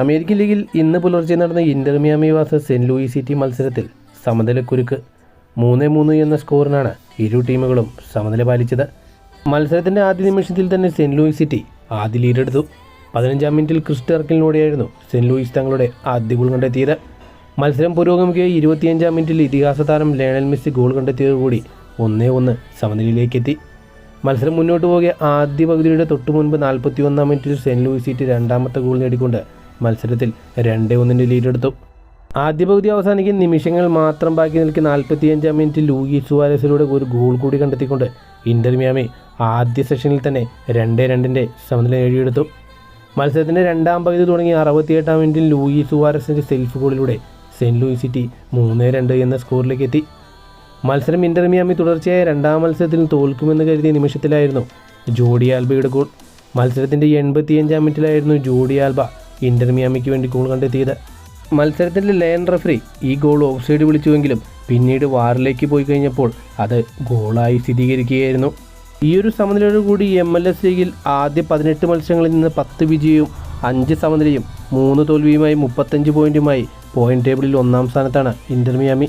American ലീഗിൽ ഇന്ന് പുലർച്ചെ നടന്ന inter versus Saint Louis City മത്സരത്തിൽ സമനിലക്കുരുക്ക് മൂന്ന് മൂന്ന് എന്ന സ്കോറിനാണ് ഇരു ടീമുകളും സമനില പാലിച്ചത്. മത്സരത്തിന്റെ ആദ്യ നിമിഷത്തിൽ തന്നെ സെന്റ് ലൂയിസ് സിറ്റി ആദ്യ ലീഡെടുത്തു. പതിനഞ്ചാം മിനിറ്റിൽ ക്രിസ്റ്റർക്കിലൂടെയായിരുന്നു സെന്റ് ലൂയിസ് തങ്ങളുടെ ആദ്യ ഗോൾ കണ്ടെത്തിയത്. മത്സരം പുരോഗമിക്കുക ഇരുപത്തിയഞ്ചാം മിനിറ്റിൽ ഇതിഹാസ താരം ലേണൽ മെസ്സി ഗോൾ കണ്ടെത്തിയതോടുകൂടി ഒന്നേ ഒന്ന് സമനിലയിലേക്കെത്തി. മത്സരം മുന്നോട്ട് പോകെ ആദ്യ പകുതിയുടെ തൊട്ടു മുൻപ് നാൽപ്പത്തി ഒന്നാം മിനിറ്റിൽ സെന്റ് ലൂയിസ് സിറ്റി രണ്ടാമത്തെ ഗോൾ നേടിക്കൊണ്ട് മത്സരത്തിൽ രണ്ടേ ഒന്നിന്റെ ലീഡെടുത്തു. ആദ്യ പകുതി അവസാനിക്കുന്ന നിമിഷങ്ങൾ മാത്രം ബാക്കി നിൽക്കുന്ന നാൽപ്പത്തിയഞ്ചാം മിനിറ്റിൽ ലൂയി സുവാരസിലൂടെ ഒരു ഗോൾ കൂടി കണ്ടെത്തിക്കൊണ്ട് ഇന്റർ മിയാമി ആദ്യ സെഷനിൽ തന്നെ രണ്ടേ രണ്ടിന്റെ സമനില നേടിയെടുത്തു. മത്സരത്തിന്റെ രണ്ടാം പകുതി തുടങ്ങി അറുപത്തിയെട്ടാം മിനിറ്റിൽ ലൂയി സുവാരസിന്റെ സെൽഫ് ഗോളിലൂടെ സെന്റ് ലൂയിസ് സിറ്റി മൂന്ന് രണ്ട് എന്ന സ്കോറിലേക്ക് എത്തി. മത്സരം ഇന്റർ മിയാമി തുടർച്ചയായ രണ്ടാം മത്സരത്തിൽ തോൽക്കുമെന്ന് കരുതിയ നിമിഷത്തിലായിരുന്നു ജോഡി ആൽബയുടെ ഗോൾ. മത്സരത്തിന്റെ എൺപത്തിയഞ്ചാം മിനിറ്റിലായിരുന്നു ജോഡി ആൽബ ഇന്റർ മിയാമിക്ക് വേണ്ടി ഗോൾ കണ്ടെത്തിയത്. മത്സരത്തിന്റെ ലയൻ റഫറി ഈ ഗോൾ ഓഫ് സൈഡ് വിളിച്ചുവെങ്കിലും പിന്നീട് വാറിലേക്ക് പോയി കഴിഞ്ഞപ്പോൾ അത് ഗോളായി സ്ഥിരീകരിക്കുകയായിരുന്നു. ഈ ഒരു സമനിലയോടുകൂടി എം എൽ എസ് ലീഗിൽ ആദ്യ പതിനെട്ട് മത്സരങ്ങളിൽ നിന്ന് പത്ത് വിജയവും അഞ്ച് സമനിലയും മൂന്ന് തോൽവിയുമായി മുപ്പത്തഞ്ച് പോയിന്റുമായി പോയിന്റ് ടേബിളിൽ ഒന്നാം സ്ഥാനത്താണ് ഇന്റർ മിയാമി.